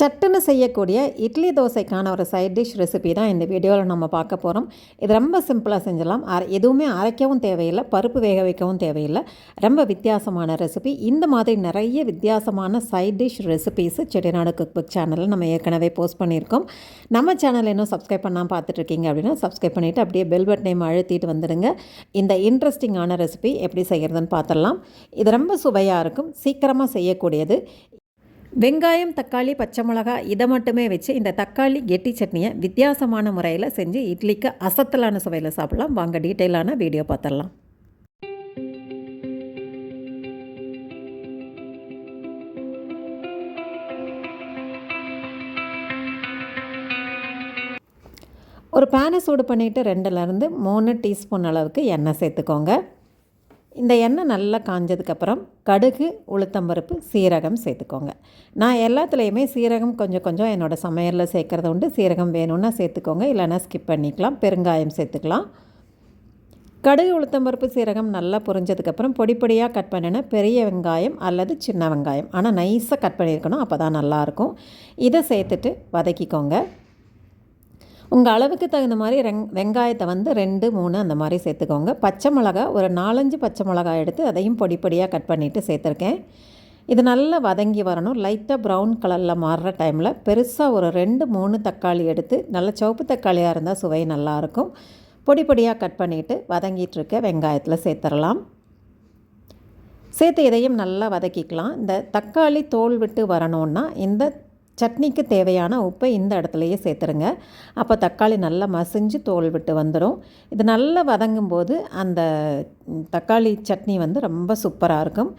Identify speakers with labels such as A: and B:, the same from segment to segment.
A: சட்டுன்னு செய்யக்கூடிய இட்லி தோசைக்கான ஒரு சைட் டிஷ் ரெசிபி தான் இந்த வீடியோவில் நம்ம பார்க்க போகிறோம் இது ரொம்ப சிம்பிளாக செஞ்சலாம் அரை எதுவுமே அரைக்கவும் தேவையில்லை பருப்பு வேக வைக்கவும் தேவையில்லை. ரொம்ப வித்தியாசமான ரெசிபி இந்த மாதிரி நிறைய வித்தியாசமான side dish recipes Chettinad cook book சேனலில் நம்ம ஏற்கனவே போஸ்ட் பண்ணியிருக்கோம். நம்ம சேனல் இன்னும் சப்ஸ்கிரைப் பண்ணாமல் பார்த்துட்ருக்கீங்க அப்படின்னா சப்ஸ்கிரைப் பண்ணிவிட்டு அப்படியே பெல் பட்டனையும் அழுத்திட்டு வந்துடுங்க. இந்த இன்ட்ரெஸ்டிங்கான ரெசிபி எப்படி செய்கிறதுன்னு பார்த்துடலாம். இது ரொம்ப சுவையாக இருக்கும். சீக்கிரமாக செய்யக்கூடியது. வெங்காயம் தக்காளி பச்சை மிளகாய் இதை மட்டுமே வச்சு இந்த தக்காளி கெட்டி சட்னியை வித்தியாசமான முறையில் செஞ்சு இட்லிக்கு அசத்தலான சுவையில் சாப்பிடலாம். வாங்க டீட்டெயிலான வீடியோ பார்த்துடலாம். ஒரு பேனை சூடு பண்ணிவிட்டு ரெண்டுலேருந்து மூணு டீஸ்பூன் அளவுக்கு எண்ணெய் சேர்த்துக்கோங்க. இந்த எண்ணெய் நல்லா காஞ்சதுக்கப்புறம் கடுகு உளுத்தம்பருப்பு சீரகம் சேர்த்துக்கோங்க. நான் எல்லாத்துலேயுமே சீரகம் கொஞ்சம் கொஞ்சம் என்னோடய சமையலில் சேர்க்குறது உண்டு. சீரகம் வேணும்னா சேர்த்துக்கோங்க. இல்லைன்னா ஸ்கிப் பண்ணிக்கலாம். பெருங்காயம் சேர்த்துக்கலாம். கடுகு உளுத்தம்பருப்பு சீரகம் நல்லா புரிஞ்சதுக்கப்புறம் பொடி பொடியாக கட் பண்ணின பெரிய வெங்காயம் அல்லது சின்ன வெங்காயம். ஆனால் நைஸாக கட் பண்ணியிருக்கணும். அப்போ தான் நல்லாயிருக்கும். இதை சேர்த்துட்டு வதக்கிக்கோங்க. உங்கள் அளவுக்கு தகுந்த மாதிரி ரெங் வெங்காயத்தை வந்து ரெண்டு மூணு அந்த மாதிரி சேர்த்துக்கோங்க. பச்சை மிளகா ஒரு நாலஞ்சு பச்சை மிளகாய் எடுத்து அதையும் பொடி பொடியாக கட் பண்ணிவிட்டு சேர்த்துருக்கேன். இது நல்லா வதங்கி வரணும். லைட்டாக ப்ரௌன் கலரில் மாறுற டைமில் பெருசாக ஒரு ரெண்டு மூணு தக்காளி எடுத்து நல்ல சிவப்பு தக்காளியாக இருந்தால் சுவை நல்லாயிருக்கும் பொடி பொடியாக கட் பண்ணிவிட்டு வதங்கிட்டுருக்க வெங்காயத்தில் சேர்த்துடலாம் சேர்த்து இதையும் நல்லா வதக்கிக்கலாம். இந்த தக்காளி தோல் விட்டு வரணுன்னா இந்த சட்னிக்கு தேவையான உப்பை இந்த இடத்துலையே சேர்த்துருங்க. அப்போ தக்காளி நல்லா மசிஞ்சு தோல் விட்டு வந்துடும் இது நல்லா வதங்கும் போது அந்த தக்காளி சட்னி வந்து ரொம்ப சூப்பராக இருக்கும்.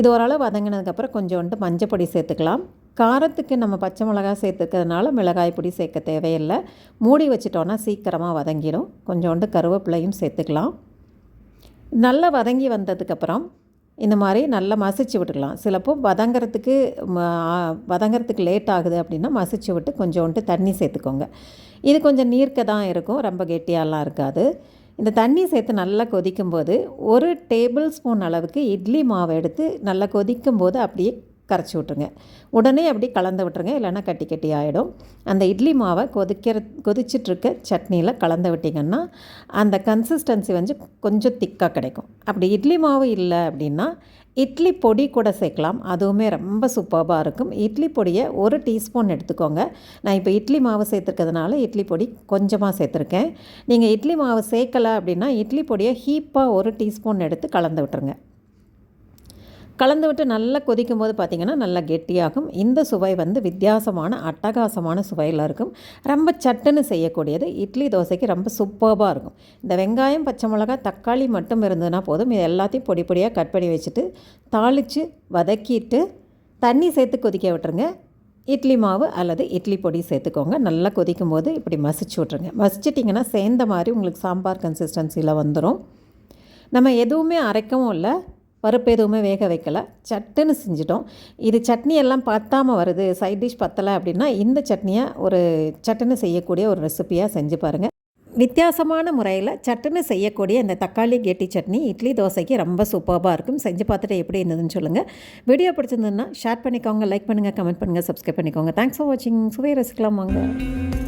A: இது ஓரளவு வதங்கினதுக்கப்புறம் கொஞ்சோண்டு மஞ்சப்பொடி சேர்த்துக்கலாம். காரத்துக்கு நம்ம பச்சை மிளகாய் சேர்த்துக்கிறதுனால மிளகாய் பொடி சேர்க்க தேவையில்லை. மூடி வச்சிட்டோன்னா சீக்கிரமாக வதங்கிடும். கொஞ்சோண்டு கருவேப்பிலையும் சேர்த்துக்கலாம். நல்லா வதங்கி வந்ததுக்கப்புறம் இந்த மாதிரி நல்லா மசிச்சு விட்டுக்கலாம். சிலப்போ வதங்கிறதுக்கு வதங்கிறதுக்கு லேட் ஆகுது அப்படின்னா மசிச்சு விட்டு கொஞ்சோண்டு தண்ணி சேர்த்துக்கோங்க. இது கொஞ்சம் நீர்க்க தான் இருக்கும் ரொம்ப கெட்டியாலாம் இருக்காது. இந்த தண்ணி சேர்த்து நல்லா கொதிக்கும்போது ஒரு டேபிள் ஸ்பூன் அளவுக்கு இட்லி மாவை எடுத்து நல்லா கொதிக்கும்போது அப்படியே கரைச்சி விட்ருங்க உடனே அப்படி கலந்து விட்டுருங்க. இல்லைன்னா கட்டி கட்டி ஆகிடும் அந்த இட்லி மாவை கொதிக்கிற கொதிச்சிட்ருக்க சட்னியில் கலந்து விட்டிங்கன்னா அந்த கன்சிஸ்டன்சி வந்து கொஞ்சம் திக்காக கிடைக்கும். அப்படி இட்லி மாவு இல்லை அப்படின்னா இட்லி பொடி கூட சேர்க்கலாம். அதுவுமே ரொம்ப சூப்பராக இருக்கும். இட்லி பொடியை ஒரு டீஸ்பூன் எடுத்துக்கோங்க. நான் இப்போ இட்லி மாவு சேர்த்துருக்கிறதுனால இட்லி பொடி கொஞ்சமாக சேர்த்துருக்கேன். நீங்கள் இட்லி மாவு சேர்க்கலை அப்படின்னா இட்லி பொடியை ஹீப்பாக ஒரு டீஸ்பூன் எடுத்து கலந்து விட்டுருங்க. கலந்து விட்டு நல்லா கொதிக்கும் போது பார்த்திங்கன்னா நல்லா கெட்டியாகும். இந்த சுவை வந்து வித்தியாசமான அட்டகாசமான சுவையில் இருக்கும். ரொம்ப சட்டுன்னு செய்யக்கூடியது. இட்லி தோசைக்கு ரொம்ப சூப்பராக இருக்கும். இந்த வெங்காயம் பச்சை மிளகா தக்காளி மட்டும் இருந்ததுன்னா போதும். இது எல்லாத்தையும் பொடி பொடியாக கட் பண்ணி வச்சுட்டு தாளித்து வதக்கிட்டு தண்ணி சேர்த்து கொதிக்க விட்டுருங்க. இட்லி மாவு அல்லது இட்லி பொடி சேர்த்துக்கோங்க. நல்லா கொதிக்கும் போது இப்படி மசிச்சு விட்ருங்க மசிச்சிட்டிங்கன்னா சேர்ந்த மாதிரி உங்களுக்கு சாம்பார் கன்சிஸ்டன்சியில் வந்துடும் நம்ம எதுவுமே அரைக்கவும் இல்லை. பருப்பு எதுவுமே வேக வைக்கலை. சட்டுன்னு செஞ்சிட்டோம். இது சட்னி எல்லாம் பத்தாமல் வருது. சைட் டிஷ் பத்தலை அப்படின்னா இந்த சட்னியை ஒரு சட்டுன்னு செய்யக்கூடிய ஒரு ரெசிப்பியாக செஞ்சு பாருங்கள் வித்தியாசமான முறையில் சட்டுன்னு செய்யக்கூடிய இந்த தக்காளி கெட்டி சட்னி இட்லி தோசைக்கு ரொம்ப சூப்பராக இருக்கும். செஞ்சு பார்த்துட்டு எப்படி இருந்ததுன்னு சொல்லுங்கள் வீடியோ பிடிச்சிருந்ததுன்னா ஷேர் பண்ணிக்கோங்க லைக் பண்ணுங்கள் கமெண்ட் பண்ணுங்கள் சப்ஸ்கிரைப் பண்ணிக்கோங்க. தேங்க்ஸ் ஃபார் வாட்சிங் சுவை ரசிக்கலாம் வாங்க.